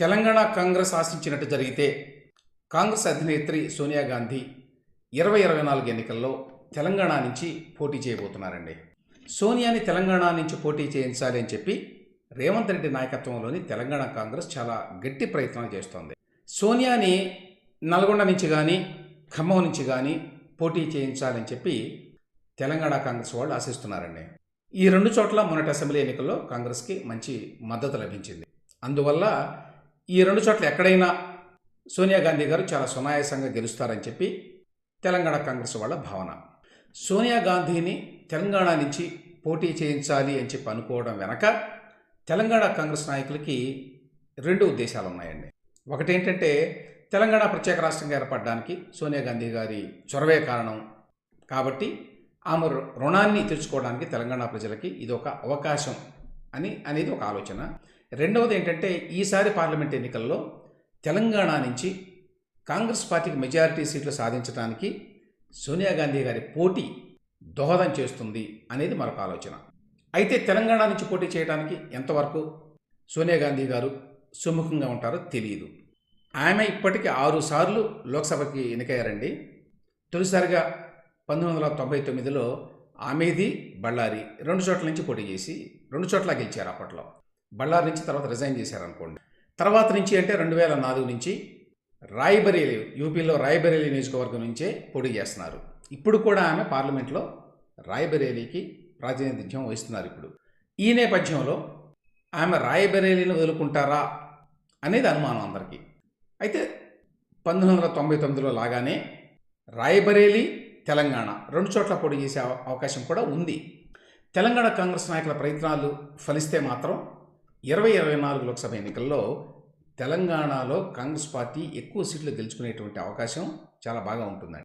తెలంగాణ కాంగ్రెస్ ఆశించినట్టు జరిగితే కాంగ్రెస్ అధినేత్రి సోనియా గాంధీ ఇరవై ఇరవై నాలుగు ఎన్నికల్లో తెలంగాణ నుంచి పోటీ చేయబోతున్నారండి. సోనియాని తెలంగాణ నుంచి పోటీ చేయించాలి అని చెప్పి రేవంత్ రెడ్డి నాయకత్వంలోని తెలంగాణ కాంగ్రెస్ చాలా గట్టి ప్రయత్నాలు చేస్తోంది. సోనియాని నల్గొండ నుంచి కానీ ఖమ్మం నుంచి కానీ పోటీ చేయించాలని చెప్పి తెలంగాణ కాంగ్రెస్ వాళ్ళు ఆశిస్తున్నారండి. ఈ రెండు చోట్ల మొన్నటి అసెంబ్లీ ఎన్నికల్లో కాంగ్రెస్కి మంచి మద్దతు లభించింది. అందువల్ల ఈ రెండు చోట్ల ఎక్కడైనా సోనియా గాంధీ గారు చాలా సునాయాసంగా గెలుస్తారని చెప్పి తెలంగాణ కాంగ్రెస్ వాళ్ళ భావన. సోనియా గాంధీని తెలంగాణ నుంచి పోటీ చేయించాలి అని చెప్పి అనుకోవడం వెనక తెలంగాణ కాంగ్రెస్ నాయకులకి రెండు ఉద్దేశాలు ఉన్నాయండి ఒకటి ఏంటంటే తెలంగాణ ప్రత్యేక రాష్ట్రంగా ఏర్పడడానికి సోనియా గాంధీ గారి చొరవే కారణం. కాబట్టి ఆమె రుణాన్ని తీర్చుకోవడానికి తెలంగాణ ప్రజలకి ఇది ఒక అవకాశం. అని అనేది ఒక ఆలోచన. రెండవది ఏంటంటే ఈసారి పార్లమెంట్ ఎన్నికల్లో తెలంగాణ నుంచి కాంగ్రెస్ పార్టీకి మెజారిటీ సీట్లు సాధించడానికి సోనియా గాంధీ గారి పోటీ దోహదం చేస్తుంది అనేది మరొక ఆలోచన. అయితే తెలంగాణ నుంచి పోటీ చేయడానికి ఎంతవరకు సోనియా గాంధీ గారు సుముఖంగా ఉంటారో తెలియదు ఆమె ఇప్పటికి ఆరు సార్లు లోక్సభకి ఎన్నికయ్యారండి. తొలిసారిగా పంతొమ్మిది వందల తొంభై తొమ్మిదిలో ఆమెది బళ్ళారి రెండు చోట్ల నుంచి పోటీ చేసి రెండు చోట్ల గెలిచారు అప్పట్లో. బళ్ళారి నుంచి తర్వాత రిజైన్ చేశారు అనుకోండి తర్వాత నుంచి అంటే రెండు వేల నాలుగు నుంచి రాయ్బరేలీ యూపీలో రాయ్బరేలీ నియోజకవర్గం నుంచే పోటీ చేస్తున్నారు. ఇప్పుడు కూడా ఆమె పార్లమెంట్లో రాయ్బరేలీకి ప్రాతినిధ్యం వహిస్తున్నారు ఇప్పుడు. ఈ నేపథ్యంలో ఆమె రాయబరేలీని వదులుకుంటారా అనేది అనుమానం అందరికీ. అయితే పంతొమ్మిది వందల తొంభై తొమ్మిదిలో లాగానే రాయబరేలీ తెలంగాణ. రెండు చోట్ల పోటీ చేసే అవకాశం కూడా ఉంది. తెలంగాణ కాంగ్రెస్ నాయకుల ప్రయత్నాలు ఫలిస్తే మాత్రం ఇరవై ఇరవై నాలుగు లోక్సభ ఎన్నికల్లో తెలంగాణలో కాంగ్రెస్ పార్టీ ఎక్కువ సీట్లు గెలుచుకునేటువంటి అవకాశం చాలా బాగా ఉంటుందండి.